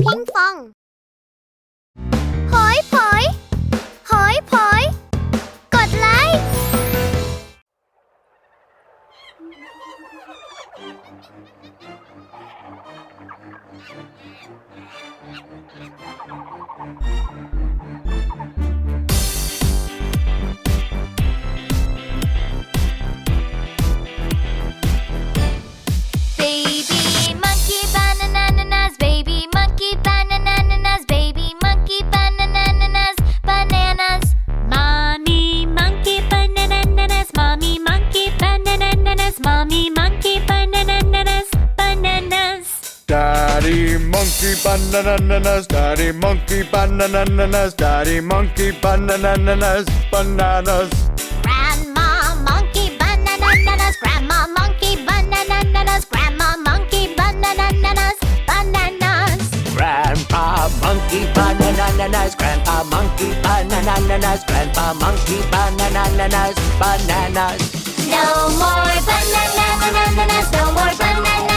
พิงฟอง หอยผอย หอยผอย กดไลค์ Baby bananas, daddy monkey bananas, daddy monkey bananas, bananas. Grandma monkey bananas, grandma monkey bananas, grandma monkey bananas, bananas. Grandpa monkey bananas, grandpa monkey bananas, grandpa monkey bananas, bananas. No more bananas, no more bananas, no more bananas,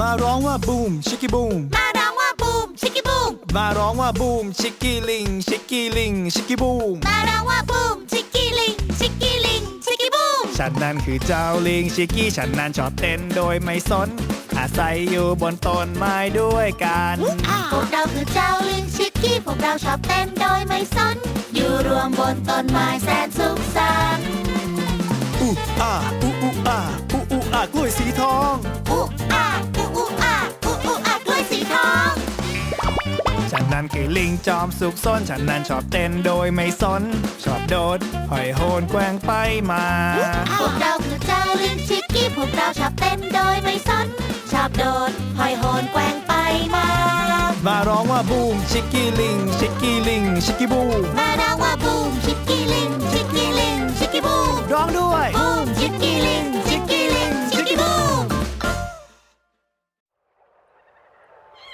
มาร้องว่าบูมชิกกี้บูมมาร้องว่าบูมชิคกี้บูมมาร้องว่าบูมชิกกี้ลิงชิกกี้ลิงชิกกี้บูมมาร้องว่าบูมชิคกี้ลิงชิคกี้ลิงชิคกี้บูมฉันนั้นคือเจ้าลิงชิกกี้ฉันนั้นชอบเต้นโดยไม่สน อาศัยอยู่บนต้นไม้ด้วยกันพวกเราคือเจ้าลิงชิคกี้พวกเราชอบเต้นโดยไม่สน อยู่รวมบนต้นไม้แสนสุขสันต์อูอาอูอูอาอูอูอากล้วยสีทองอูอาอู ฉันนั้นคือลิงจอมสุขสนฉันนั้นชอบเต้นโดยไม่สน ชอบโดดหอยโหนแกว่งไปมา พวกเราคือเจ้าลิงชิคกี้พวกเราชอบเต้นโดยไม่สน ชอบโดดหอยโหนแกว่งไปมา มาร้องว่าบูมชิกกี้ลิงชิกกี้ลิงชิกกี้บูมมาร้องว่าบูมชิคกี้ลิงชิคกี้ลิงชิคกี้บูมร้องด้วย บูมชิคกี้ลิงชิคกี้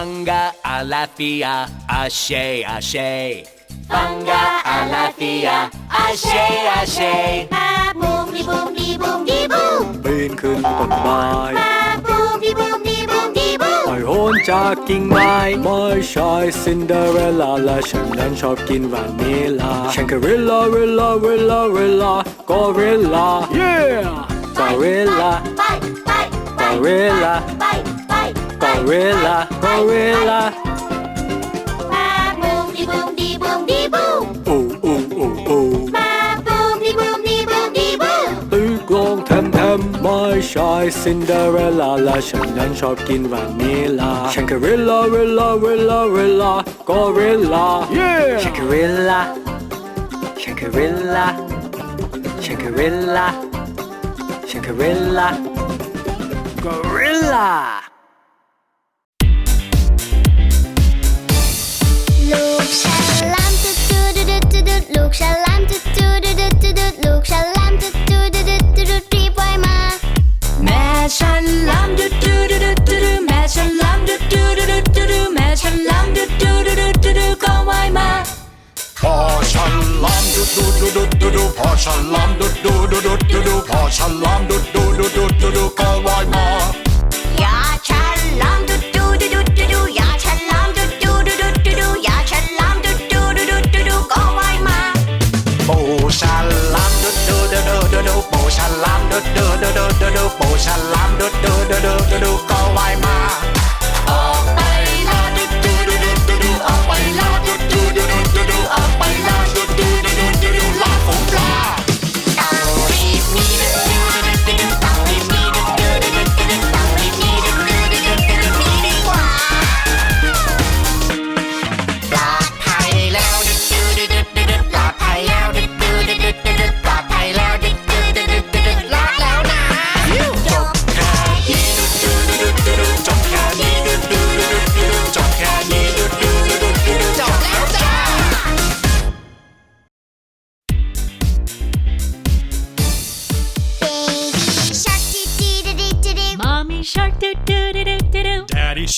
Funga alafia, ashe, ashe. Funga alafia, ashe, ashe. มาบูมดีบูมดีบูมดีบูมปีนขึ้นต้นไม้มาบูมดีบูมดีบูมดีบูมหอยโหนจากกิ่งไม้ไม่ใช่ซินเดอเรลล่าและฉันนั้นชอบกินวานิลาฉันก็ริลลาริลลาริลลาริลลากอริลลา yeah กอริลลาไปไปไป Gorilla ไปไปไปกอริลลากอ ริลลา มาบูมดีบูมดีบูมดีบูม โอ้โอ้โอ้โอ้ มาบูมดีบูมดีบูมดีบูม ตีกลองแทมแทมไม่ใ ชายซินเดอเรลล่าและฉันนั้นชอบกินวานิลาฉันคือเรลล่าเรลล่าเรลล่าเรลล่ากอริลลา yeah ฉันคือเรลล่าฉันคือเรลล่าฉันคือเรลล่าฉันคือเร ลล่ากอริลลา ลูกฉลามตุ๊ดตุ๊ดตุ๊ดตุ๊ดตุ๊ดลูกฉลามตุ๊ดตุ๊ดตุ๊ดตุ๊ดตุ๊ดลูกฉลามตุ๊ดตุ๊ดตุ๊ดตุ๊ดตุ๊ดรีบว่ายมา แม่ฉันลำดูดูดูดูดูดูแม่ฉันลำดูดูดูดูดูดูแม่ฉันลำดูดูดูดูดูดูก็ว่ายมา พอฉันลามดูดูดูดูดูดูพอฉันลามดูดูดูดูดูดูพอฉันลามดูดูดูดูดูดูก็ว่ายมา อย่า า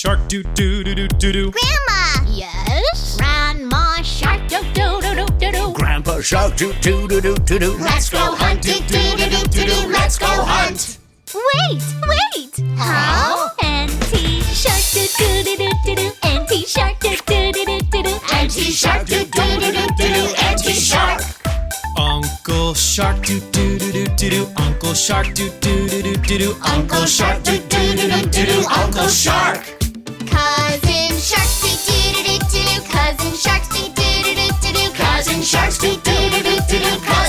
shark do do do do do do Grandma Yes Grandma shark do do do do do do Grandpa Shark do do do do do do Let's go hunt do do do do do do Let's go hunt Wait wait Huh? Auntie shark do do do do do do Auntie shark do do do do do do Auntie shark do do do do do do Auntie shark Uncle shark do do do do do do Uncle shark do do do do do do Uncle Shark do do do do do do Uncle Shark Do do do do do do.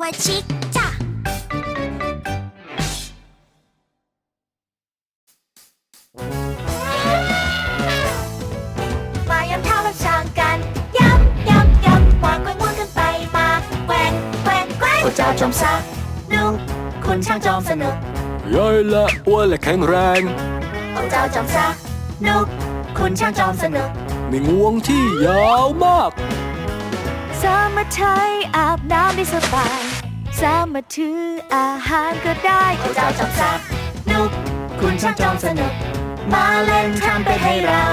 ว่าชิกจ้ะมายำเท้าและช่างกันย้ำย้ำย้ำวางกล้วยม้วนกันไปมาแกว่งแกว่งแกว่งพระเจ้าจอมซักนุกคุณช่างจอมสนุกใหญ่และอ้วนและแข็งแรงพระเจ้าจอมซักนุกคุณช่างจอมสนุกมีงวงที่ยาวมากสามารถใช้อาบน้ำได้สบาย สามารถถืออาหารก็ได้พระเจ้าจอมซักนุก คุณช่างจอมสนุก มาเล่นทำไปให้เรา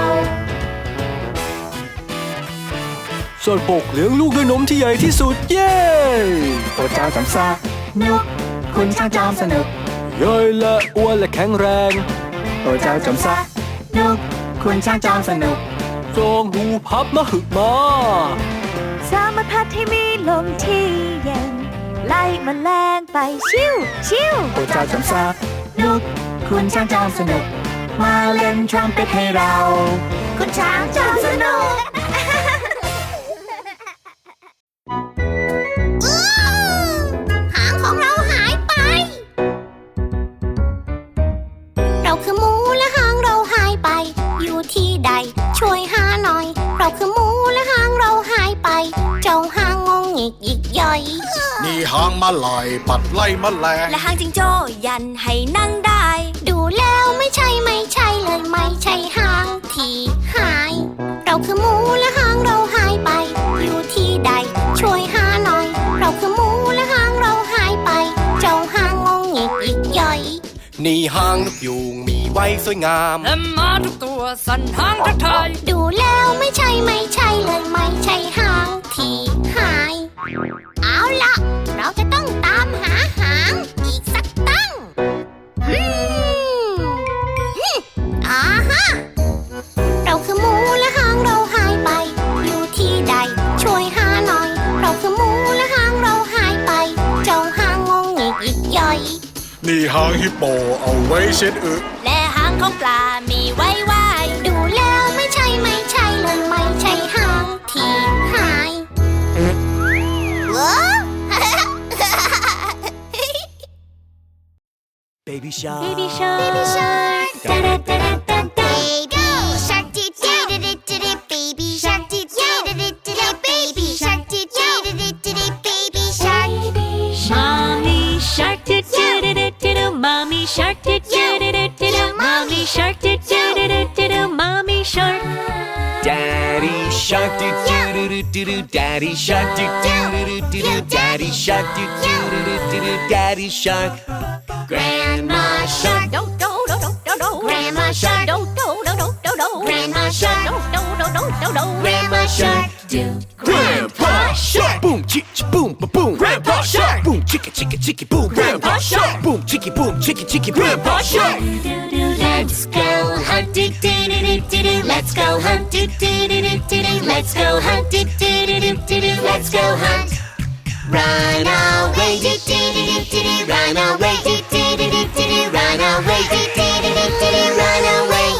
ส่วนปกเลี้ยงลูกด้วยนมที่ใหญ่ที่สุด เย้โอ้เจ้าจำซากนุก คุณช่างจอมสนุกยย่อยและอ้วนและแข็งแรงโอ้เจ้าจอมซักนุก คุณช่างจอมสนุกจงหูพับมาหึกมา สามารถพัดให้มีลมที่เย็น ไล่มแมลงไปชิวชิวโอ้เจ้าจอมซักนุกคุณช่างจอมสนุก มาเล่นทรัมเป็ตให้เรา คุณช้างจอมสนุกหางของเราหายไป เราคือหมูและหางเราหายไป อยู่ที่ใดช่วยหาหน่อย เราคือหมูและหางเราหายไป เจ้าหางงงงิกยิกย่อยนี่ หางมาลาย ปัดไล่แมลง และหางจิงโจ้ยันให้นั่งได้ ดูแล้วไม่ใช่ไม่ใช่เลยไม่ใช่หางที่หาย เราคือหมูและหางเราหายไป อยู่ที่ใด ช่วยหาหน่อย เราคือหมูและหางเราหายไป เจ้าหางงงงิกยิกย่อย นี่หางนกยูงมีไว้สวยงาม และมาทุกตัวสั่นหางทักทาย ดูแล้วไม่ใช่ไม่ใช่เลยไม่ใช่หางที่หาย นี่หางฮิปโปเอาไว้เช็ดอึและหางของปลา มีไว้ว่ายดูแล้วไม่ใช่ไม่ใช่เลยไม่ใช่หางที่หายว้า Baby shark Baby shark Baby shark da da da da shark do do do do do do Daddy shark do do do do do do Daddy shark do do do do do do Daddy shark Grandma shark do do do do do do Grandma shark do do do do do do Grandma shark do do do do do do Grandma shark do Grandpa shark boom chicky boom ba boom Grandpa shark boom chicky chicky chicky boom Grandpa shark boom chicky boom chicky chicky Grandpa shark Let's go hunt Let's go hunt do do do do do do Let's go hunt do do do do do do Let's go hunt Run away do do do do do do Run away do do do do do do Run away do do do do do do Run away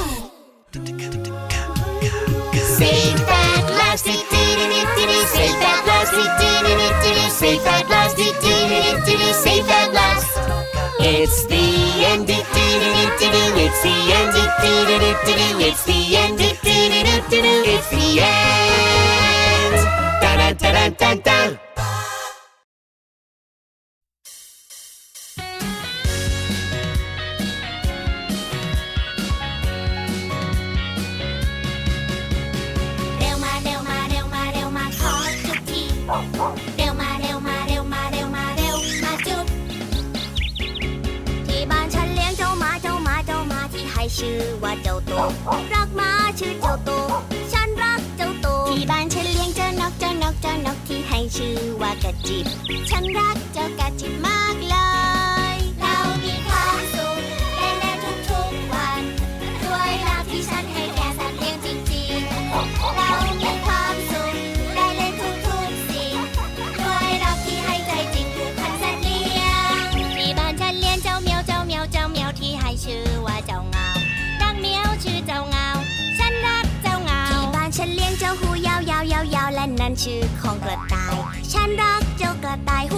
Safe at last do do do do do do Safe at last do do do do do do Safe at last do do do do do do Safe at last it's the end, ชื่อว่าเจ้าโต รักหมาชื่อเจ้าโต ฉันรักเจ้าโต ที่บ้านฉันเลี้ยงเจ้านกเจ้านกเจ้านกที่ให้ชื่อว่ากระจิบ ฉันรักเจ้ากระจิบมากเลย เรามีความสุขเล่นเล่ทุกๆวันด้วยรักที่ฉันให้แก่สัตว์เลี้ยงจริงๆ เรามีความสุข ชื่อของกระต่าย ฉันรักเจ้ากระต่ายหู